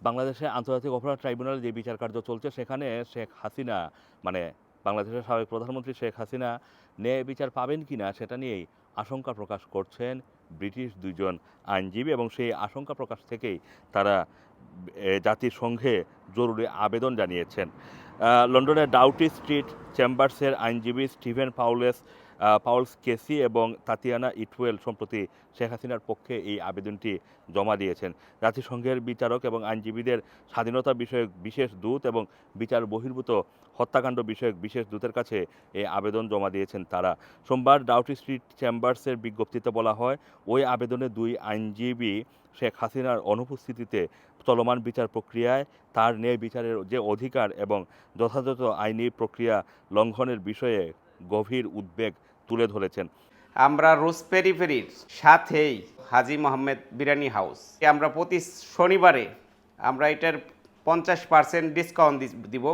বাংলাদেশে আন্তর্জাতিক অপরাধ ট্রাইব্যুনালে যে বিচার কার্য চলছে, সেখানে শেখ হাসিনা মানে বাংলাদেশের সাবেক প্রধানমন্ত্রী শেখ হাসিনা ন্যায় বিচার পাবেন কি না সেটা নিয়েই আশঙ্কা প্রকাশ করছেন ব্রিটিশ দুজন আইনজীবী এবং সেই আশঙ্কা প্রকাশ থেকেই তারা জাতিসংঘে জরুরি আবেদন জানিয়েছেন। লন্ডনের ডাউটি স্ট্রিট চেম্বার্সের আইনজীবী স্টিভেন পাউলেস পাউলস কেসি এবং তাতিয়ানা ইটওয়েল সম্প্রতি শেখ হাসিনার পক্ষে এই আবেদনটি জমা দিয়েছেন। জাতিসংঘের বিচারক এবং আইনজীবীদের স্বাধীনতা বিষয়ক বিশেষ দূত এবং বিচার বহির্ভূত হত্যাকাণ্ড বিষয়ক বিশেষ দূতের কাছে এই আবেদন জমা দিয়েছেন তারা। সোমবার ডাউটি স্ট্রিট চেম্বার্সের বিজ্ঞপ্তিতে বলা হয়, ওই আবেদনে দুই আইনজীবী শেখ হাসিনার অনুপস্থিতিতে চলমান বিচার প্রক্রিয়ায় তার ন্যায় বিচারের যে অধিকার এবং যথাযথ আইনি প্রক্রিয়া লঙ্ঘনের বিষয়ে গভীর উদ্বেগ তুলে ধরেছেন। আমরা রোজ পেরিফেরির সাথেই হাজি মোহাম্মদ বিরিয়ানি হাউস। আমরা প্রতি শনিবারে আমরা এটার পঞ্চাশ পার্সেন্ট ডিসকাউন্ট দিব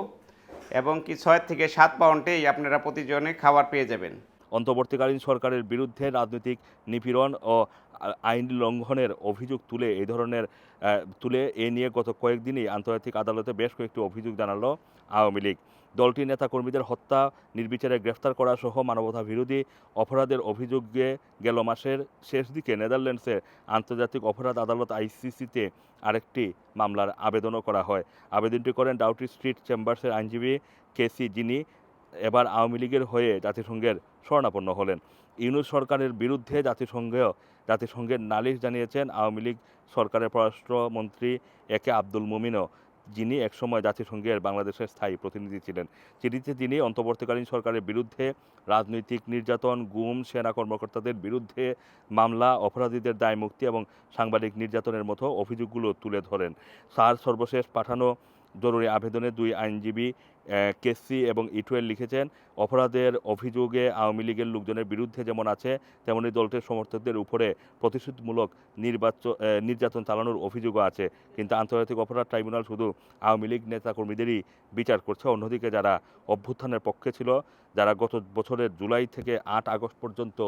এবং কি ছয় থেকে সাত পাউন্ডেই আপনারা প্রতিজনে খাবার পেয়ে যাবেন। অন্তর্বর্তীকালীন সরকারের বিরুদ্ধে রাজনৈতিক নিপীড়ন ও আইন লঙ্ঘনের অভিযোগ তুলে এই ধরনের তুলে এ নিয়ে গত কয়েকদিনই আন্তর্জাতিক আদালতে বেশ কয়েকটি অভিযোগ জানালো আওয়ামী লীগ। দলটির নেতাকর্মীদের হত্যা, নির্বিচারে গ্রেফতার করা সহ মানবতা বিরোধী অপরাধের অভিযোগে গেল মাসের শেষ দিকে নেদারল্যান্ডসের আন্তর্জাতিক অপরাধ আদালত আইসিসিতে আরেকটি মামলার আবেদনও করা হয়। আবেদনটি করেন ডাউটি স্ট্রিট চেম্বার্সের আইনজীবী কেসি যিনি এবার আওয়ামী লীগের হয়ে জাতিসংঘের শরণাপন্ন হলেন। ইউনুস সরকারের বিরুদ্ধে জাতিসংঘেও জাতিসংঘের নালিশ জানিয়েছেন আওয়ামী লীগ সরকারের পররাষ্ট্রমন্ত্রী একে আব্দুল মুমিনও, যিনি একসময় জাতিসংঘের বাংলাদেশের স্থায়ী প্রতিনিধি ছিলেন। চিঠিতে তিনি অন্তর্বর্তীকালীন সরকারের বিরুদ্ধে রাজনৈতিক নির্যাতন, গুম, সেনা কর্মকর্তাদের বিরুদ্ধে মামলা, অপরাধীদের দায় মুক্তি এবং সাংবাদিক নির্যাতনের মতো অভিযোগগুলো তুলে ধরেন। সার সর্বশেষ পাঠানো জরুরি আবেদনে দুই আইনজীবী কেসি এবং ইটুয়েল লিখেছেন, অপরাধের অভিযোগে আওয়ামী লীগের লোকজনের বিরুদ্ধে যেমন আছে, তেমনি দলটির সমর্থকদের উপরে প্রতিশোধমূলক নির্বাচন নির্যাতন চালানোর অভিযোগও আছে। কিন্তু আন্তর্জাতিক অপরাধ ট্রাইব্যুনাল শুধু আওয়ামী লীগ নেতাকর্মীদেরই বিচার করছে। অন্যদিকে যারা অভ্যুত্থানের পক্ষে ছিল, যারা গত বছরের জুলাই থেকে আট আগস্ট পর্যন্ত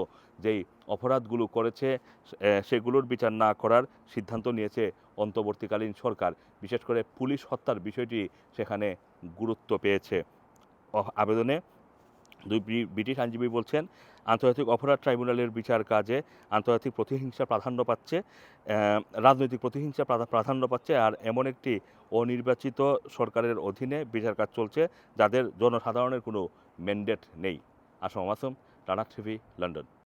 যেই অপরাধগুলো করেছে সেগুলোর বিচার না করার সিদ্ধান্ত নিয়েছে অন্তর্বর্তীকালীন সরকার। বিশেষ করে পুলিশ হত্যার বিষয়টি সেখানে গুরুত্ব পেয়েছে। আবেদনে দুই ব্রিটিশ আইনজীবী বলছেন, আন্তর্জাতিক অপরাধ ট্রাইব্যুনালের বিচার কাজে আন্তর্জাতিক প্রতিহিংসা প্রাধান্য পাচ্ছে রাজনৈতিক প্রতিহিংসা প্রাধান্য পাচ্ছে, আর এমন একটি অনির্বাচিত সরকারের অধীনে বিচার কাজ চলছে, যাদের জনসাধারণের কোনো ম্যান্ডেট নেই। Assam Masum Rana TV, London.